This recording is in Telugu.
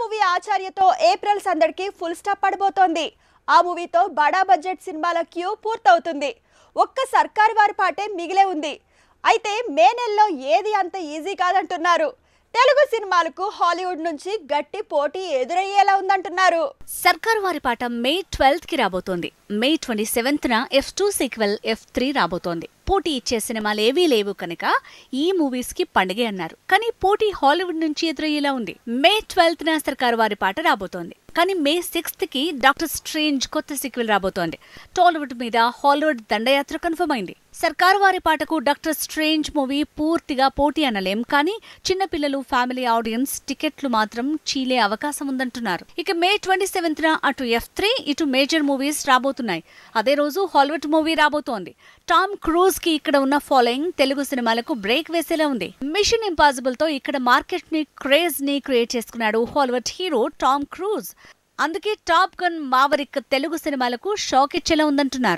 మూవీ ఆచార్యతో ఏప్రిల్ సందడికి ఫుల్ స్టాప్ పడబోతోంది. ఆ మూవీతో బడా బడ్జెట్ సినిమాల క్యూ పూర్తవుతుంది. ఒక్క సర్కారు వారి పాటే మిగిలే ఉంది. అయితే మే నెలలో ఏది అంత ఈజీ కాదంటున్నారు. తెలుగు సినిమాలకు హాలీవుడ్ నుంచి గట్టి పోటీ ఎదురయ్యేలా ఉందంటున్నారు. సర్కారు వారి పాట మే ట్వెల్త్కి రాబోతోంది. మే ట్వంటీ సెవెంత్ న F two sequel F three రాబోతోంది. పోటీ ఇచ్చే సినిమాలు ఏవీ లేవు కనుక ఈ మూవీస్కి పండుగే అన్నారు. కానీ పోటీ హాలీవుడ్ నుంచి ఎదురయ్యేలా ఉంది. మే ట్వెల్త్ న సర్కారు వారి పాట రాబోతోంది. కానీ మే సిక్స్త్కి డాక్టర్ స్ట్రేంజ్ కొత్త సిక్వెల్ రాబోతోంది. టాలీవుడ్ మీద హాలీవుడ్ దండయాత్ర కన్ఫర్మ్ అయింది. సర్కారు వారి పాటకు డాక్టర్ స్ట్రేంజ్ మూవీ పూర్తిగా పోటీ అనలేం. కానీ చిన్నపిల్లలు ఫ్యామిలీ ఆడియన్స్ టికెట్లు మాత్రం చీలే అవకాశం ఉందంటున్నారు. ఇక మే ట్వంటీ సెవెంత్ అటు ఎఫ్ త్రీ ఇటు మేజర్ మూవీస్ రాబోతున్నాయి. అదే రోజు హాలీవుడ్ మూవీ రాబోతోంది. టామ్ క్రూజ్ కి ఇక్కడ ఉన్న ఫాలోయింగ్ తెలుగు సినిమాలకు బ్రేక్ వేసేలా ఉంది. మిషన్ ఇంపాసిబుల్తో ఇక్కడ మార్కెట్ని క్రేజ్ని క్రియేట్ చేసుకున్నాడు హాలీవుడ్ హీరో టామ్ క్రూజ్ అందుకే టాప్ గన్ మావరిక్ తెలుగు సినిమాలకు షాక్ ఇచ్చేలా ఉందంటున్నారు.